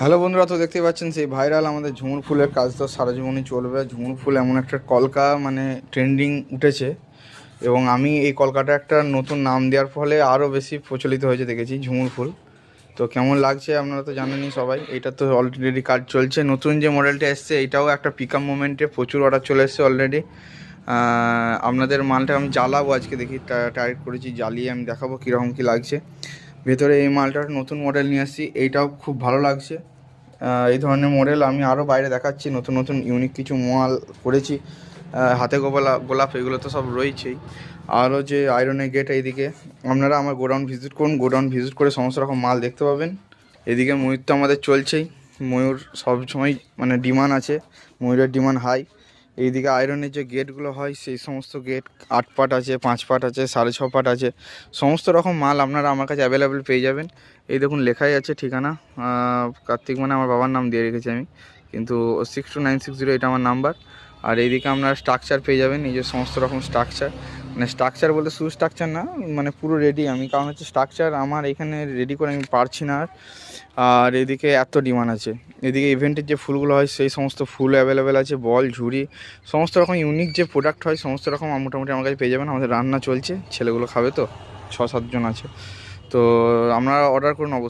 Hello বন্ধুরা, তো দেখতেই পাচ্ছেন সেই ভাইরাল আমাদের ঝুমুর ফুলের কাজ তো সারা জীবনই চলবে। ঝুমুর ফুল এমন একটা কলকা মানে ট্রেন্ডিং উঠেছে এবং আমি এই কলকাটা একটা নতুন নাম দেওয়ার ফলে আরও বেশি প্রচলিত হয়েছে দেখেছি ঝুমুর ফুল। তো কেমন লাগছে আপনারা তো জানেনই সবাই এটা তো অলরেডি কাজ চলছে। নতুন যে মডেলটা এসছে এটাও একটা পিক আপ মোমেন্টে প্রচুর অর্ডার চলে এসছে অলরেডি আপনাদের মালটা আমি জ্বালাবো আজকে দেখি টায়ার করেছি, জ্বালিয়ে আমি দেখাবো কীরকম কী লাগছে। ভেতরে এই মালটার নতুন মডেল নিয়ে আসছি, এইটাও খুব ভালো লাগছে। এই ধরনের মডেল আমি আরও বাইরে দেখাচ্ছি, নতুন নতুন ইউনিক কিছু মাল করেছি। হাতে গোলাপ গোলাপ এগুলো তো সব রয়েছেই। আরও যে আয়রনের গেট এইদিকে, আপনারা আমার গোডাউন ভিজিট করুন, গোডাউন ভিজিট করে সমস্ত রকম মাল দেখতে পাবেন। এদিকে ময়ূর তো আমাদের চলছেই, ময়ূর সবসময় মানে ডিমান্ড আছে, ময়ূরের ডিমান্ড হাই এইদিকে আয়রনের যে গেটগুলো হয়, সেই সমস্ত গেট আট পাট আছে, পাঁচ পাট আছে, সাড়ে ছ পাট আছে। সমস্ত রকম মাল আপনারা আমার কাছে অ্যাভেলেবেল পেয়ে যাবেন। এই দেখুন লেখাই আছে ঠিকানা। কার্তিক মানে আমার বাবার নাম দিয়ে রেখেছি আমি। কিন্তু six two nine six zero এটা আমার নাম্বার আর এইদিকে আপনারা স্ট্রাকচার পেয়ে যাবেন যে সমস্ত রকম স্ট্রাকচার মানে স্ট্রাকচার বলতে শুধু স্ট্রাকচার না মানে পুরো রেডি আমি কারণ হচ্ছে স্ট্রাকচার আমার এখানে রেডি করে আমি পারছি না আর। আর এদিকে এত ডিমান্ড আছে। এদিকে ইভেন্টের যে ফুলগুলো হয়, সেই সমস্ত ফুল অ্যাভেলেবেল আছে, বল, ঝুড়ি, সমস্ত রকম ইউনিক যে প্রোডাক্ট হয়, সমস্ত রকম মোটামুটি আমার কাছে পেয়ে যাবেন। আমাদের রান্না চলছে, ছেলেগুলো খাবে তো ছ সাতজন আছে। তো আপনারা অর্ডার করুন অবশ্যই।